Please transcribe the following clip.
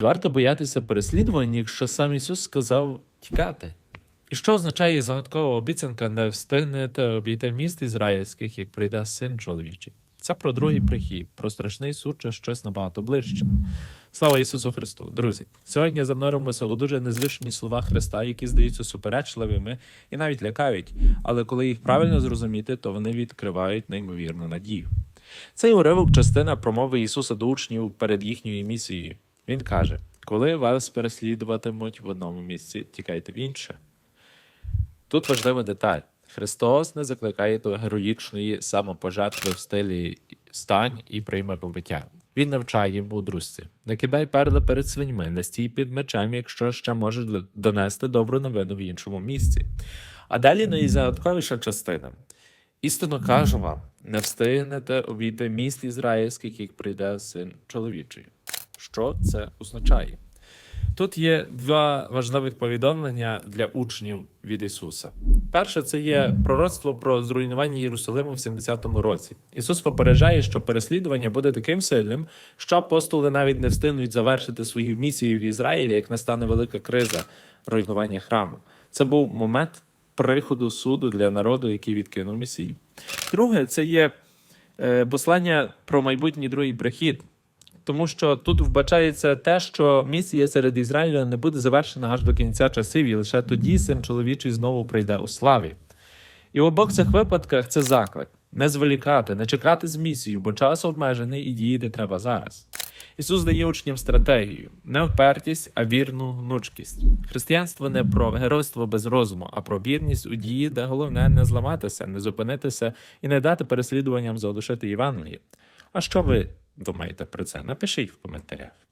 Варто боятися переслідування, якщо сам Ісус сказав тікати. І що означає загадкова обіцянка не встигнете обійти міст ізраїльських, як прийде син чоловічий? Це про другий прихід, про страшний суд чи щось набагато ближче. Слава Ісусу Христу! Друзі, сьогодні зануримося у дуже незвичні слова Христа, які здаються суперечливими і навіть лякають, але коли їх правильно зрозуміти, то вони відкривають неймовірну надію. Цей уривок частина промови Ісуса до учнів перед їхньою місією. Він каже: коли вас переслідуватимуть в одному місці, тікайте в інше. Тут важлива деталь. Христос не закликає до героїчної самопожертви в стилі стань і прийми побиття. Він навчає мудрості. Не кидай перли перед свиньми, не стій під мечем, якщо ще можеш донести добру новину в іншому місці. А далі найзагадковіша частина. Істинно кажу вам, не встигнете обійти міст ізраїльських, як прийде син чоловічий. Що це означає? Тут є два важливих повідомлення для учнів від Ісуса. Перше, це є пророцтво про зруйнування Єрусалиму в 70-му році. Ісус попереджає, що переслідування буде таким сильним, що апостоли навіть не встигнуть завершити свою місію в Ізраїлі, як настане велика криза руйнування храму. Це був момент приходу суду для народу, який відкинув Месію. Друге, це є е, послання про майбутній другий прихід. Тому що тут вбачається те, що місія серед Ізраїля не буде завершена аж до кінця часів, і лише тоді син чоловічий знову прийде у славі. І в обох цих випадках це заклик не зволікати, не чекати з місією, бо час обмежений і діяти треба зараз. Ісус дає учням стратегію, не впертість, а вірну гнучкість. Християнство не про геройство без розуму, а про вірність у дії, де головне не зламатися, не зупинитися і не дати переслідуванням задушити Євангеліє. А що ви думаєте про це? Напишіть в коментарях.